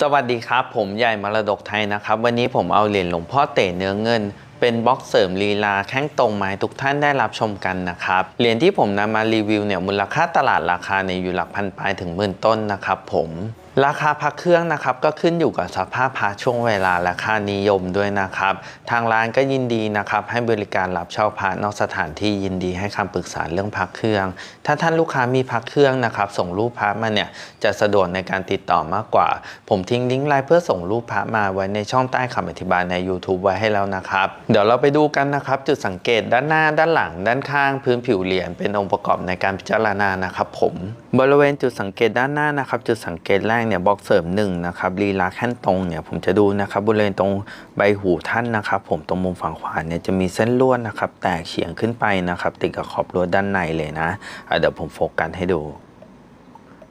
สวัสดีครับ ผมใหญ่มรดกไทยนะครับ วันนี้ผมเอาเหรียญหลวงพ่อเต๋เนื้อเงิน เป็นบล็อกเสริมลีลาแข้งตรงไมาให้ทุกท่านได้รับชมกันนะครับ เหรียญที่ผมนำมารีวิวเนี่ยมูลค่าตลาดราคาเนี่ยอยู่หลักพันปลายถึงหมื่นต้นนะครับผม ราคาพักเครื่องนะครับก็ขึ้นอยู่กับสภาพพระช่วงเวลาและค่านิยมด้วยนะครับ ทางร้านก็ยินดีนะครับให้บริการรับเช่าพระนอกสถานที่ยินดีให้คำปรึกษาเรื่องพักเครื่อง ถ้าท่านลูกค้ามีพักเครื่องนะครับส่งรูปพระมาเนี่ยจะสะดวกในการติดต่อมากกว่า ผมทิ้งลิงก์ไลน์เพื่อส่งรูปพระมาไว้ในช่องใต้คำอธิบายใน YouTube ไว้ให้แล้วนะครับ เดี๋ยวเราไปดูกันนะครับจุดสังเกตด้านหน้าด้านหลัง ด้านข้าง พื้นผิวเหรียญเป็นองค์ประกอบในการพิจารณานะครับผมบริเวณจุดสังเกตด้านหน้านะครับ จุดสังเกตแรกเนี่ยบล็อกเสริมหนึ่งนะครับลีลาแค่นตรงเนี่ยผมจะดูนะครับบริเวณตรงใบหูท่านนะครับ ผมตรงมุมฝั่งขวาเนี่ยจะมีเส้นลวดนะครับ แตกเฉียงขึ้นไปนะครับ ติดกับขอบลวดด้านในเลยนะะเดี๋ยวผมโฟกัสให้ดู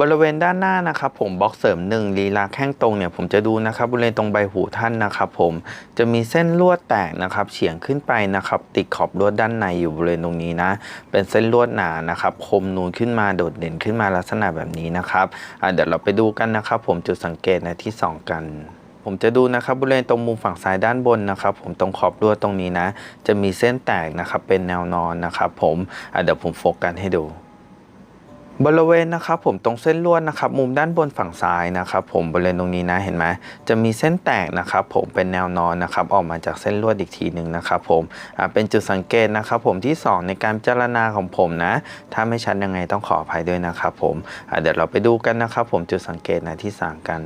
บริเวณด้านหน้านะครับผมบล็อกเสริมหนึ่งลีลาแข้งตรงเนี่ยผมจะดูนะครับบริเวณตรงใบหูท่านนะครับผมจะมีเส้นลวดแตกนะครับเฉียงขึ้นไปนะครับติดขอบลวดด้านในอยู่บริเวณตรงนี้นะ เป็นเส้นลวดหนานะครับคมนูนขึ้นมาโดดเด่นขึ้นมาลักษณะแบบนี้นะครับเดี๋ยวเราไปดูกันนะครับผมจุดสังเกตในที่สองกันผมจะดูนะครับบริเวณตรงมุมฝั่งซ้ายด้านบนนะครับ ผมตรงขอบลวดตรงนี้นะ จะมีเส้นแตกนะครับเป็นแนวนอนนะครับ ผมเดี๋ยวผมโฟกัสให้ดู บริเวณนะครับผมตรงเส้นลวดนะครับมุมด้านบนฝั่งซ้ายนะครับผมบริเวณตรงนี้นะเห็นไหมจะมีเส้นแตกนะครับผมเป็นแนวนอนนะครับออกมาจากเส้นลวดอีกทีหนึ่งนะครับผมเป็นจุดสังเกตนะครับผมที่สองในการพิจารณาของผมนะ ถ้าไม่ชัดยังไงต้องขออภัยด้วยนะครับผมเดี๋ยวเราไปดูกันนะครับผมจุดสังเกตในที่สามกัน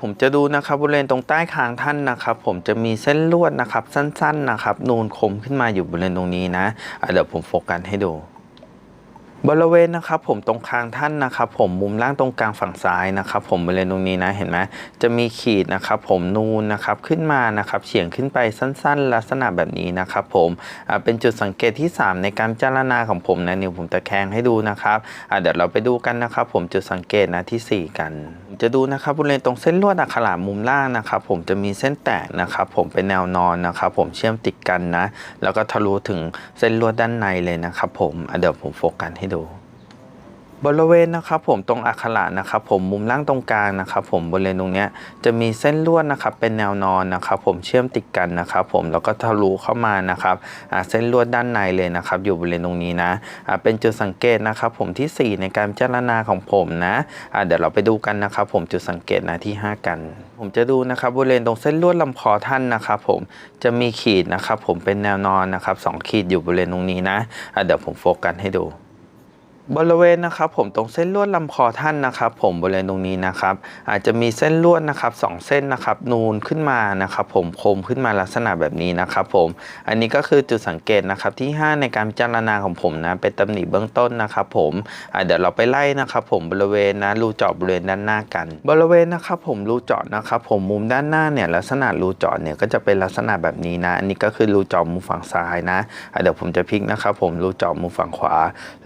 ผมจะดูนะครับบริเวณตรงใต้คางท่านนะครับผมจะมีเส้นลวดนะครับสั้นๆนะครับนูนคมขึ้นมาอยู่บริเวณตรงนี้นะะเดี๋ยวผมโฟกัสให้ดู บริเวณนะครับผมตรงคางท่านนะครับผมมุมล่างตรงกลางฝั่งซ้ายนะครับผมบริเวณตรงนี้นะเห็นไหมจะมีขีดนะครับผมนูนนะครับขึ้นมานะครับเฉียงขึ้นไปสั้นๆ ลักษณะแบบนี้นะครับผมเป็นจุดสังเกตที่ 3 ในการจารณาของผมนะนิวผมตะแคงให้ดูนะครับเดี๋ยวเราไปดูกันนะครับผมจุดสังเกตนะที่ 4 กัน จะดูนะครับบริเวณตรงเส้นลวดอักขระมุมล่างนะครับผมจะมีเส้นแตกนะครับผมเป็นแนวนอนนะครับผมเชื่อมติดกันนะแล้วก็ทะลุถึงเส้นลวดด้านในเลยนะครับผมเดี๋ยวผมโฟกัสให้ดูบริเวณนะครับผมตรงอักขระนะครับผมมุมล่างตรงกลางนะครับผมบริเวณตรงนี้จะมีเส้นลวดนะครับเป็นแนวนอนนะครับผมเชื่อมติดกันนะครับผมแล้วก็ทะลุเข้ามานะครับเส้นลวดด้านในเลยนะครับอยู่บริเวณตรงนี้นะเป็นจุดสังเกตนะครับผมที่ 4 ในการพิจารณาของผมนะเดี๋ยวเราไปดูกันนะครับผมจุดสังเกตนะที่ 5 กันผมจะดูนะครับบริเวณตรงเส้นลวดลำคอท่านนะครับผมจะมีขีดนะครับผมเป็นแนวนอนนะครับสองขีดอยู่บริเวณตรงนี้นะเดี๋ยวผมโฟกัสให้ดู บริเวณนะครับผมตรงเส้นลวดลำคอท่านนะครับ ผมบริเวณตรงนี้นะครับ อาจจะมีเส้นลวดนะครับสองเส้นนะครับ นูนขึ้นมานะครับ ผมคมขึ้นมาลักษณะแบบนี้นะครับผมอันนี้ก็คือจุดสังเกตนะครับที่ 5 ในการพิจารณาของผมนะเป็นตำหนิเบื้องต้นนะครับผมเดี๋ยวเราไปไล่นะครับ ผมบริเวณนะรูเจาะบริเวณด้านหน้ากัน บริเวณนะครับ ผมรูเจาะนะครับ ผมมุมด้านหน้าเนี่ยลักษณะรูเจาะเนี่ยก็จะเป็นลักษณะแบบนี้นะ อันนี้ก็คือรูเจาะมุมฝั่งซ้ายนะเดี๋ยวผมจะพลิกนะครับ ผมรูเจาะมุมฝั่งขวา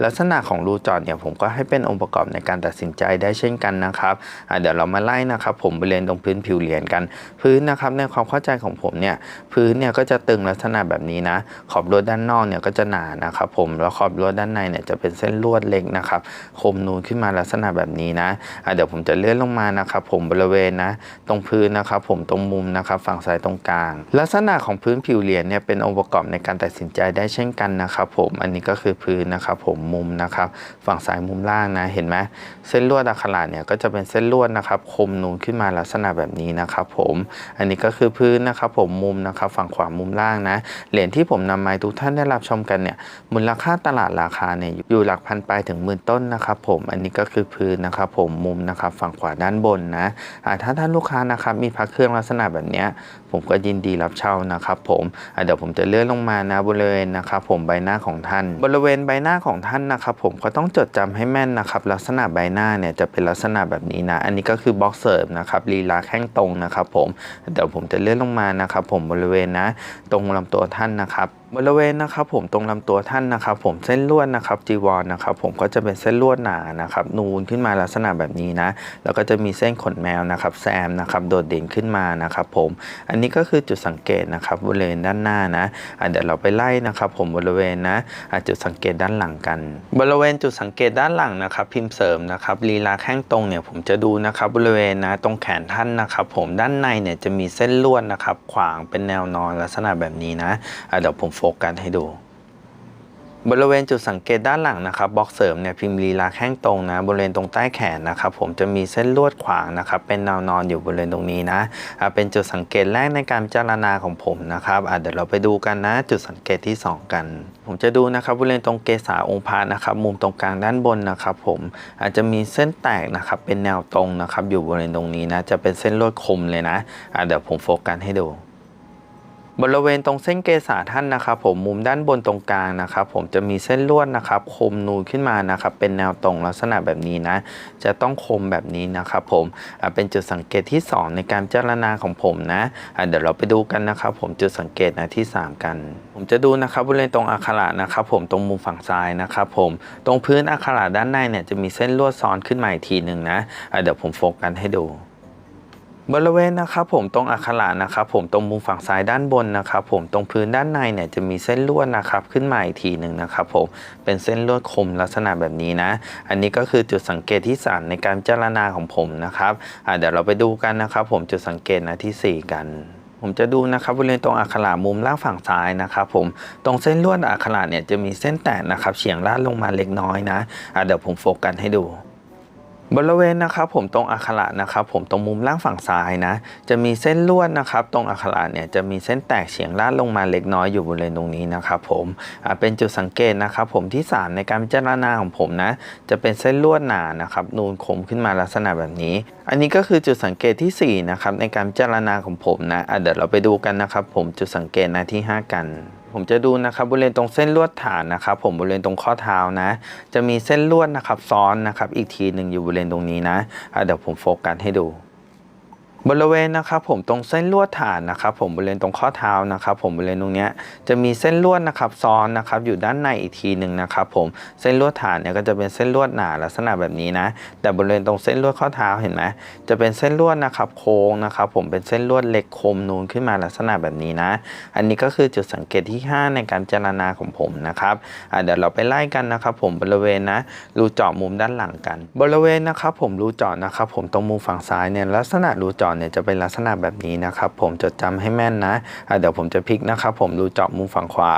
ลักษณะของรูเจาะเนี่ยผมก็ให้เป็นองค์ประกอบในการตัดสินใจได้เช่นกันนะครับเดี๋ยวเรามาไล่นะครับ ผมบริเวณตรงพื้นผิวเหรียญกัน พื้นนะครับในความเข้าใจของผมเนี่ยพื้นเนี่ยก็จะตึงลักษณะแบบนี้นะ ขอบลวดด้านนอกเนี่ยก็จะหนานะครับผมแล้วขอบลวดด้านในเนี่ยจะเป็นเส้นลวดเล็กนะครับคมนูนขึ้นมาลักษณะแบบนี้นะอะเดี๋ยวผมจะเลื่อนลงมานะครับ ผมบริเวณนะตรงพื้นนะครับผมตรงมุมนะครับฝั่งซ้ายตรงกลาง ลักษณะของพื้นผิวเหรียญเนี่ยเป็นองค์ประกอบในการตัดสินใจได้เช่นกันนะครับผมอันนี้ก็คือพื้นนะครับผมมุมนะครับฝั่งซ้ายมุมล่างนะเห็นไหมเส้นลวดอักขระเนี่ยก็จะเป็นเส้นลวดนะครับคมนูนขึ้นมาลักษณะแบบนี้นะครับผมอันนี้ก็คือพื้นนะครับผมมุมนะครับฝั่งขวามุมล่างนะเหรียญที่ผมนำมาให้ทุกท่านได้รับชมกันเนี่ยมูลค่าตลาดราคาเนี่ยอยู่หลักพันปลายถึงหมื่นต้นนะครับผมอันนี้ก็คือพื้นนะครับผมมุมนะครับฝั่งขวาด้านบนนะถ้าท่านลูกค้านะครับมีพระเครื่องลักษณะแบบนี้ผมก็ยินดีรับเช่านะครับผมเดี๋ยวผมจะเลื่อนลงมานะบริเวณนะครับผมใบหน้าของท่าน บริเวณใบหน้าของท่านนะครับผมก็ต้องจดจำให้แม่นนะครับลักษณะใบหน้าเนี่ยจะเป็นลักษณะแบบนี้นะ อันนี้ก็คือบ็อกเซิร์ฟนะครับลีลาแข้งตรงนะครับผมเดี๋ยวผมจะเลื่อนลงมานะครับผมบริเวณนะ ตรงลำตัวท่านนะครับ บริเวณนะครับผมตรงลำตัวท่านนะครับ ผมเส้นลวดนะครับจีวรนะครับ ผมก็จะเป็นเส้นลวดหนานะครับ นูนขึ้นมาลักษณะแบบนี้นะแล้วก็จะมีเส้นขนแมวนะครับแซมนะครับโดดเด่นขึ้นมานะครับ ผมอันนี้ก็คือจุดสังเกตนะครับบริเวณด้านหน้านะเดี๋ยวเราไปไล่นะครับ ผมบริเวณนะจุดสังเกตด้านหลังกัน บริเวณจุดสังเกตด้านหลังนะครับ พิมพ์เสริมนะครับลีลาแข้งตรงเนี่ยผมจะดูนะครับบริเวณนะตรงแขนท่านนะครับ ผมด้านในเนี่ยจะมีเส้นลวดนะครับ ขวางเป็นแนวนอนลักษณะแบบนี้นะเดี๋ยวผมโฟกัสให้ดู บริเวณจุดสังเกตด้านหลังนะครับบล็อกเสริมเนี่ยพิมพ์ลีลาแข้งตรงนะบริเวณตรงใต้แขนนะครับผมจะมีเส้นลวดขวางนะครับเป็นแนวนอนอยู่บริเวณตรงนี้นะเป็นจุดสังเกตแรกในการพิจารณาของผมนะครับเดี๋ยวเราไปดูกันนะจุดสังเกตที่ 2 กัน ผมจะดูนะครับบริเวณตรงเกษาองค์พระนะครับมุมตรงกลางด้านบนนะครับผมอาจจะมีเส้นแตกนะครับเป็นแนวตรงนะครับอยู่บริเวณตรงนี้นะจะเป็นเส้นลวดคมเลยนะเดี๋ยวผมโฟกัสให้ดู บริเวณตรงเส้นเกษาท่านนะครับ ผมมุมด้านบนตรงกลางนะครับ ผมจะมีเส้นลวดนะครับคมนูนขึ้นมานะครับ เป็นแนวตรงลักษณะแบบนี้นะ จะต้องคมแบบนี้นะครับ ผมอะเป็นจุดสังเกตที่ 2 ในการพิจรณาของผมนะอะเดี๋ยวเราไปดูกันนะครับ ผมจุดสังเกตนะที่ 3 กัน ผมจะดูนะครับบริเวณตรงอักขระนะครับ ผมตรงมุมฝั่งซ้ายนะครับ ผมตรงพื้นอักขระด้านในเนี่ยจะมีเส้นลวดซ้อนขึ้นมาอีกทีหนึ่งนะอะเดี๋ยวผมโฟกัสให้ดู บริเวณนะครับผมตรงอักขระนะครับผมตรงมุมฝั่งซ้ายด้านบนนะครับผมตรงพื้นด้านในเนี่ยจะมีเส้นลวดนะครับขึ้นมาอีกทีหนึ่งนะครับผมเป็นเส้นลวดคมลักษณะแบบนี้นะ อันนี้ก็คือจุดสังเกตที่สามในการพิจารณาของผมนะครับเดี๋ยวเราไปดูกันนะครับผมจุดสังเกตนะที่สี่กันผมจะดูนะครับบริเวณตรงอักขระมุมล่างฝั่งซ้ายนะครับผมตรงเส้นลวดอักขระเนี่ยจะมีเส้นแตกนะครับเฉียงลาดลงมาเล็กน้อยนะะเดี๋ยวผมโฟกัสให้ดู บริเวณนะครับผมตรงอักขระนะครับผมตรงมุมล่างฝั่งซ้ายนะ จะมีเส้นลวดนะครับ ตรงอักขระเนี่ยจะมีเส้นแตกเฉียงลาดลงมาเล็กน้อยอยู่บริเวณตรงนี้นะครับผมเป็นจุดสังเกตนะครับผมที่ 3 ในการพิจารณาของผมนะ จะเป็นเส้นลวดหนานะครับนูนคมขึ้นมาลักษณะแบบนี้ อันนี้ก็คือจุดสังเกตที่ 4 นะครับในการพิจารณาของผมนะะเดี๋ยวเราไปดูกันนะครับผมจุดสังเกตนะที่ 5 กัน ผมจะดูนะครับบริเวณตรงเส้นลวดฐานนะครับ ผมบริเวณตรงข้อเท้านะ จะมีเส้นลวดนะครับซ้อนนะครับ อีกทีหนึ่งอยู่บริเวณตรงนี้นะะเดี๋ยวผมโฟกัสให้ดู บริเวณนะครับผมตรงเส้นลวดฐานนะครับผมบริเวณตรงข้อเท้านะครับผมบริเวณตรงเนี้ยจะมีเส้นลวดนะครับซ้อนนะครับอยู่ด้านในอีกทีหนึ่งนะครับผมเส้นลวดฐานเนี่ยก็จะเป็นเส้นลวดหนาลักษณะแบบนี้นะ แต่บริเวณตรงเส้นลวดข้อเท้าเห็นไหมจะเป็นเส้นลวดนะครับโค้งนะครับผมเป็นเส้นลวดเล็กคมนูนขึ้นมาลักษณะแบบนี้นะ อันนี้ก็คือจุดสังเกตที่ 5 ในการพิจรณาของผมนะครับเดี๋ยวเราไปไล่กันนะครับผมบริเวณนะรูเจาะมุมด้านหลังกัน บริเวณนะครับผมรูเจาะนะครับผมตรงมุมฝั่งซ้ายเนี่ยลักษณะรูเจาะเนี่ยจะเป็นลักษณะแบบนี้นะครับผมจดจำให้แม่นนะะเดี๋ยวผมจะพลิกนะครับผมรูเจาะมุมฝั่งขวา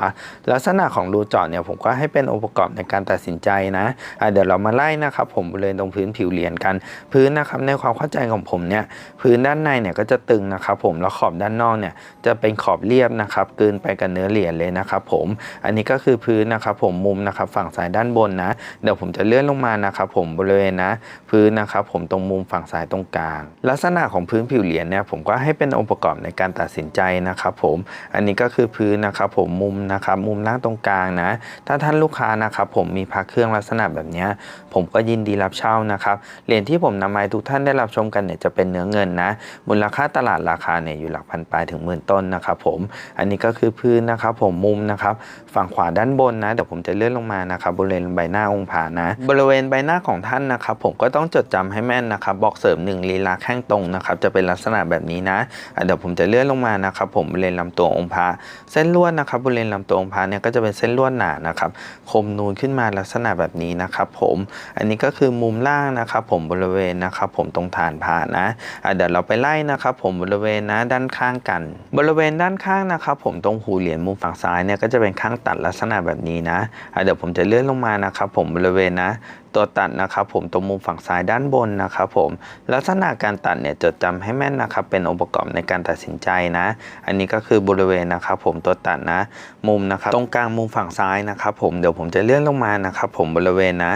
ลักษณะของรูเจาะเนี่ยผมก็ให้เป็นองค์ประกอบในการตัดสินใจนะะเดี๋ยวเรามาไล่นะครับผมบริเวณตรงพื้นผิวเหรียญกัน พื้นนะครับในความเข้าใจของผมเนี่ยพื้นด้านในเนี่ยก็จะตึงนะครับผมแล้วขอบด้านนอกเนี่ยจะเป็นขอบเรียบนะครับกลืนไปกับเนื้อเหรียญเลยนะครับผมอันนี้ก็คือพื้นนะครับผมมุมนะครับฝั่งซ้ายด้านบนนะเดี๋ยวผมจะเลื่อนลงมานะครับผมบริเวณนะ พื้นนะครับผมตรงมุมฝั่งซ้ายตรงกลาง ลักษณะของพื้น้นผิวเหรียญเนี่ยผมก็ให้เป็นองค์ประกอบในการตัดสินใจนะครับผมอันนี้ก็คือพื้นนะครับผมมุมนะครับมุมล่างตรงกลางนะ ถ้าท่านลูกค้านะครับผมมีพักเครื่องลักษณะแบบนี้ผมก็ยินดีรับเช่านะครับเหรียญที่ผมนำมาให้ทุกท่านได้รับชมกันเนี่ยจะเป็นเนื้อเงินนะมูลค่าตลาดราคาเนี่ยอยู่หลักพันปลายถึงหมื่นต้นนะครับผมอันนี้ก็คือพื้นนะครับผมมุมนะครับฝั่งขวาด้านบนนะเดี๋ยวผมจะเลื่อนลงมานะครับบริเวณใบหน้าองค์ผานะ บริเวณใบหน้าของท่านนะครับผมก็ต้องจดจำให้แม่นนะครับบอกเสริมหนึ่งลีลาแข้งตรงนะครับจะเป็นลักษณะแบบนี้นะะเดี๋ยวผมจะเลื่อนลงมานะครับผมบริเวณลำตัวองค์พระเส้นลวดนะครับบริเวณลำตัวองค์พระเนี่ยก็จะเป็นเส้นลวดหนานะครับคมนูนขึ้นมาลักษณะแบบนี้นะครับผมอันนี้ก็คือมุมล่างนะครับผมบริเวณนะครับผมตรงฐานพระนะะเดี๋ยวเราไปไล่นะครับผมบริเวณนะด้านข้างกัน บริเวณด้านข้างนะครับผมตรงหูเหรียญมุมฝั่งซ้ายเนี่ยก็จะเป็นข้างตัดลักษณะแบบนี้นะะเดี๋ยวผมจะเลื่อนลงมานะครับผมบริเวณนะ ตัวตัดนะครับผมตรงมุมฝั่งซ้ายด้านบนนะครับผมลักษณะการตัดเนี่ยจดจำให้แม่นนะครับเป็นองค์ประกอบในการตัดสินใจนะ อันนี้ก็คือบริเวณนะครับผมตัวตัดนะ มุมนะครับตรงกลางมุมฝั่งซ้ายนะครับผมเดี๋ยวผมจะเลื่อนลงมานะครับผมบริเวณนะ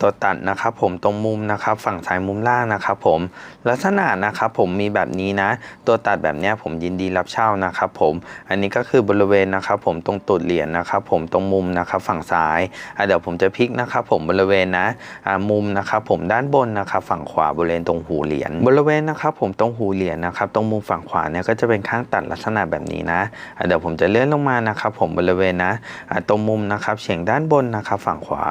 ตัวตัดนะครับผมตรงมุมนะครับฝั่งซ้ายมุมล่างนะครับผมลักษณะนะครับผมมีแบบนี้นะ ตัวตัดแบบนี้ผมยินดีรับเช่านะครับผมอันนี้ก็คือบริเวณนะครับผมตรงตุดเหรียญนะครับผมตรงมุมนะครับฝั่งซ้ายเดี๋ยวผมจะพลิกนะครับผมบริเวณนะมุมนะครับผมด้านบนนะครับฝั่งขวาบริเวณตรงหูเหรียญบริเวณนะครับผมตรงหูเหรียญนะครับตรงมุมฝั่งขวาเนี่ยก็จะเป็นข้างตัดลักษณะแบบนี้นะเดี๋ยวผมจะเลื่อนลงมานะครับผมบริเวณนะตรงมุมนะครับเฉียงด้านบนนะครับฝั่งขวา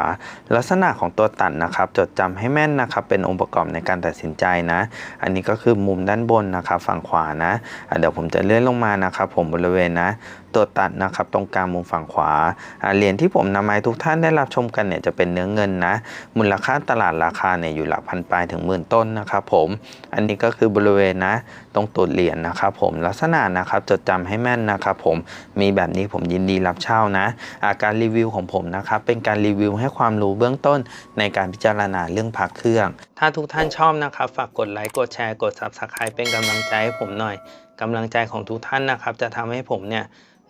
ลักษณะของตัวตัดนะครับจดจำให้แม่นนะครับเป็นองค์ประกอบในการตัดสินใจนะ อันนี้ก็คือมุมด้านบนนะครับฝั่งขวานะเดี๋ยวผมจะเลื่อนลงมานะครับผมบริเวณนะตัวตัดนะครับตรงกลางมุมฝั่งขวาเหรียญที่ผมนำมาให้ทุกท่านได้รับชมกันเนี่ยจะเป็นเนื้อเงินนะมูลค่าตลาดราคาเนี่ยอยู่หลักพันปลายถึงหมื่นต้นนะครับผม อันนี้ก็คือบริเวณนะ ตรงตูดเหรียญนะครับผมลักษณะนะครับจดจำให้แม่นนะครับผมมีแบบนี้ผมยินดีรับเช่านะอาการรีวิวของผมนะครับเป็นการรีวิวให้ความรู้เบื้องต้นในการพิจารณาเรื่องพักเครื่อง ถ้าทุกท่านชอบนะครับ ฝากกดไลค์กดแชร์กด Subscribe เป็นกำลังใจให้ผมหน่อยกำลังใจของทุกท่านนะครับ จะทำให้ผมเนี่ย